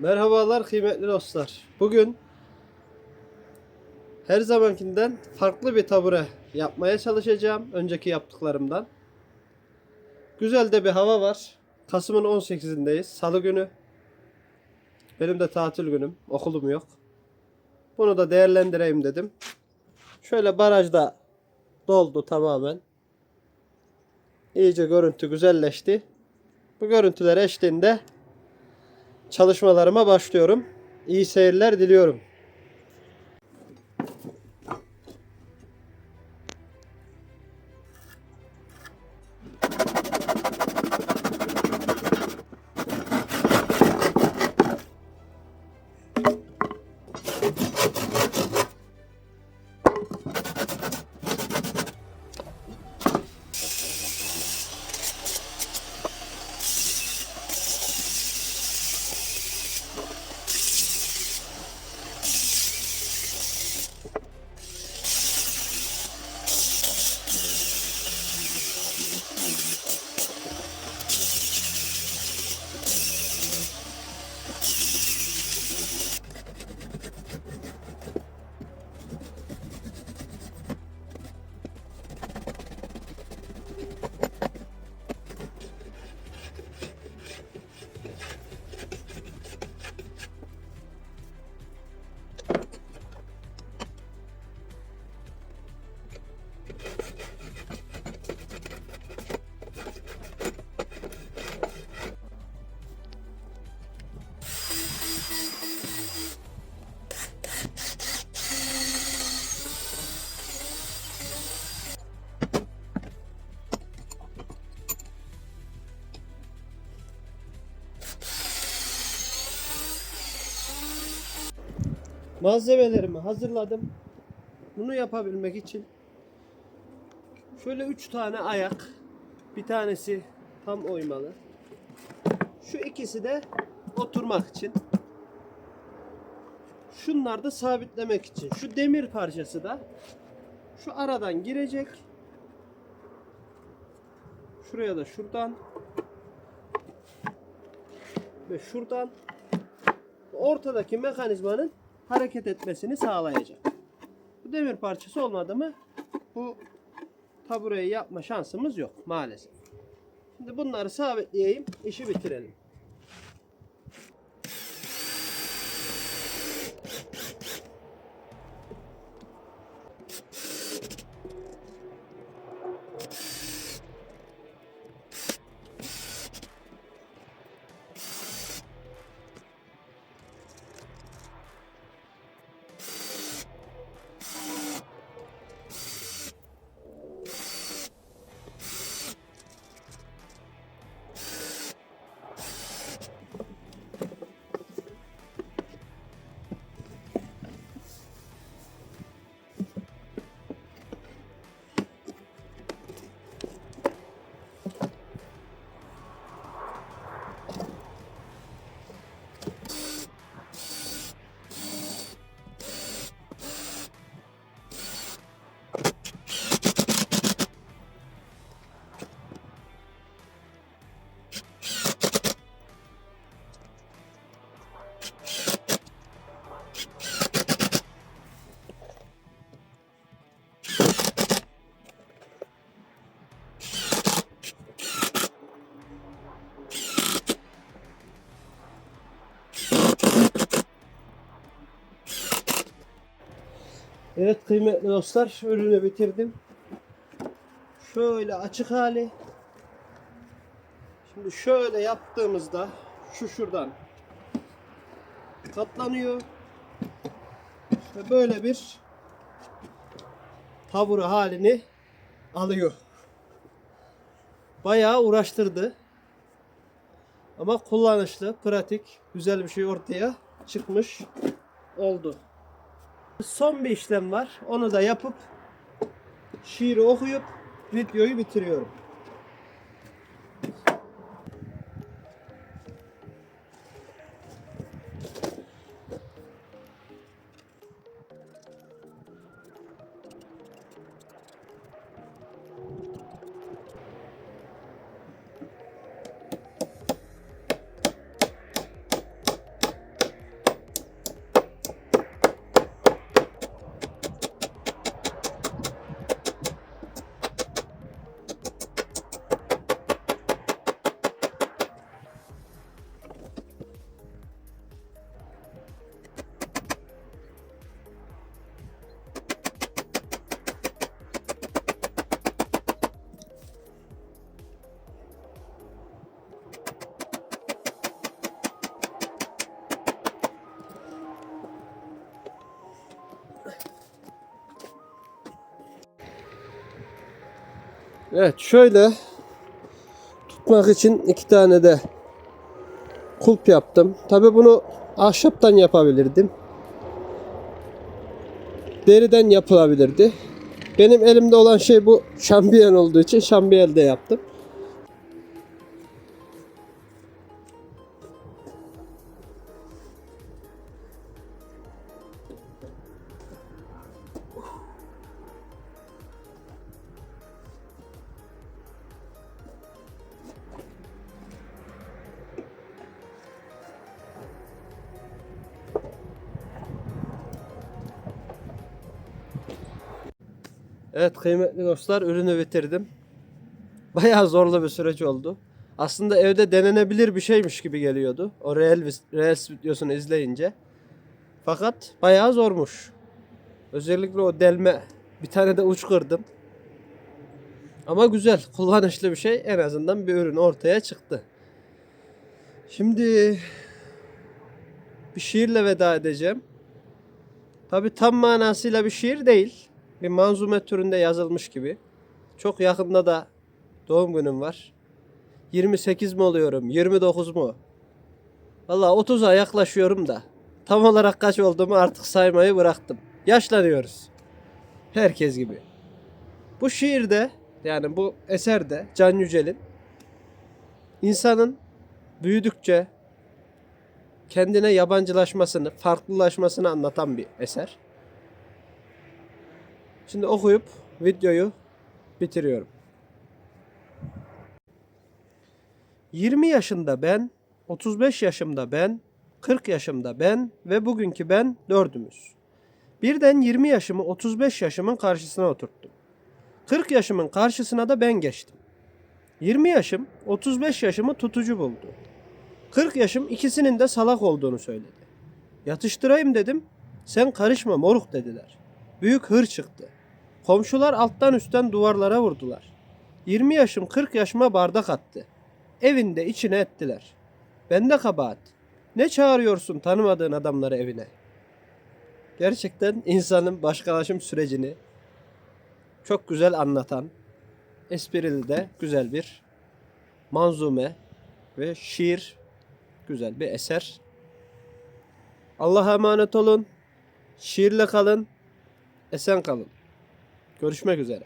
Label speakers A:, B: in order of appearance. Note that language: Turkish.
A: Merhabalar kıymetli dostlar. Bugün her zamankinden farklı bir tabure yapmaya çalışacağım. Önceki yaptıklarımdan. Güzel de bir hava var. Kasım'ın 18'indeyiz. Salı günü. Benim de tatil günüm. Okulum yok. Bunu da değerlendireyim dedim. Şöyle barajda doldu tamamen. İyice görüntü güzelleşti. Bu görüntüler eşliğinde çalışmalarıma başlıyorum. İyi seyirler diliyorum. Malzemelerimi hazırladım. Bunu yapabilmek için şöyle 3 tane ayak. Bir tanesi tam oymalı. Şu ikisi de oturmak için. Şunlar da sabitlemek için. Şu demir parçası da şu aradan girecek. Şuraya da şuradan ve şuradan ortadaki mekanizmanın hareket etmesini sağlayacak. Bu demir parçası olmadı mı bu tabureyi yapma şansımız yok maalesef. Şimdi bunları sabitleyeyim, işi bitirelim. Evet kıymetli dostlar ürünü bitirdim. Şöyle açık hali. Şimdi şöyle yaptığımızda şu şuradan katlanıyor. Ve böyle bir taburu halini alıyor. Bayağı uğraştırdı. Ama kullanışlı, pratik, güzel bir şey ortaya çıkmış oldu. Son bir işlem var. Onu da yapıp şiiri okuyup videoyu bitiriyorum. Evet şöyle tutmak için iki tane de kulp yaptım. Tabi bunu ahşaptan yapabilirdim. Deriden yapılabilirdi. Benim elimde olan şey bu şambiyon olduğu için şambiyelde yaptım. Evet kıymetli dostlar ürünü bitirdim. Bayağı zorlu bir süreç oldu. Aslında evde denenebilir bir şeymiş gibi geliyordu. O Real, Reels videosunu izleyince. Fakat bayağı zormuş. Özellikle o delme. Bir tane de uç kırdım. Ama güzel, kullanışlı bir şey. En azından bir ürün ortaya çıktı. Şimdi bir şiirle veda edeceğim. Tabi tam manasıyla bir şiir değil. Bir manzume türünde yazılmış gibi. Çok yakında da doğum günüm var. 28 mi oluyorum? 29 mu? Valla 30'a yaklaşıyorum da. Tam olarak kaç olduğumu artık saymayı bıraktım. Yaşlanıyoruz. Herkes gibi. Bu şiirde yani bu eserde Can Yücel'in insanın büyüdükçe kendine yabancılaşmasını, farklılaşmasını anlatan bir eser. Şimdi okuyup videoyu bitiriyorum. 20 yaşında ben, 35 yaşımda ben, 40 yaşımda ben ve bugünkü ben dördümüz. Birden 20 yaşımı 35 yaşımın karşısına oturttum. 40 yaşımın karşısına da ben geçtim. 20 yaşım 35 yaşımı tutucu buldu. 40 yaşım ikisinin de salak olduğunu söyledi. Yatıştırayım dedim. Sen karışma moruk dediler. Büyük hır çıktı. Komşular alttan üstten duvarlara vurdular. 20 yaşım 40 yaşıma bardak attı. Evinde içine ettiler. Bende kabahat. Ne çağırıyorsun tanımadığın adamları evine? Gerçekten insanın başkalaşım sürecini çok güzel anlatan, esprili de güzel bir manzume ve şiir, güzel bir eser. Allah'a emanet olun. Şiirle kalın. Esen kalın. Görüşmek üzere.